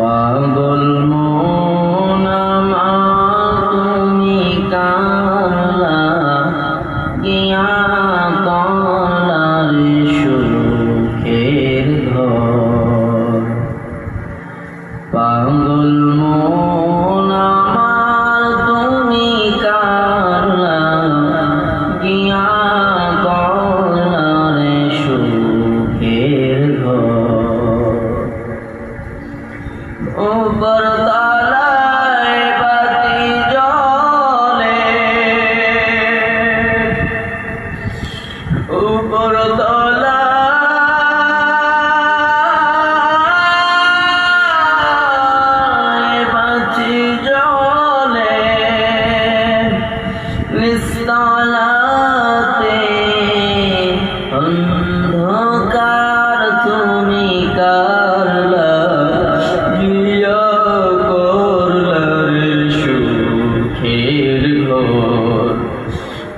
পাগল ऊपर ताला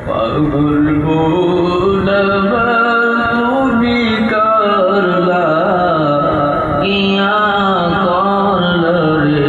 বলব তুমি করলা ইয়া করল রে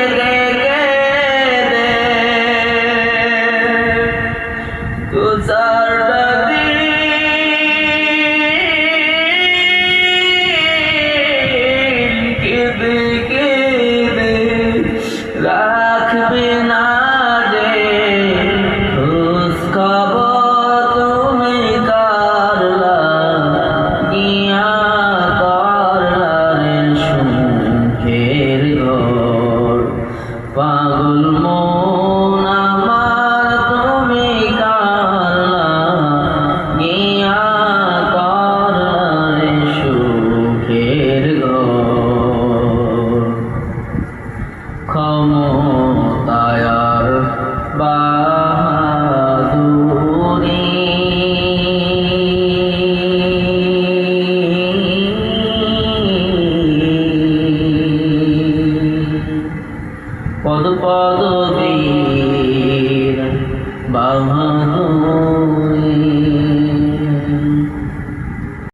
রাখবে না। তায়ার বাহাদুরি। পদ পদবীর বাহাদুর।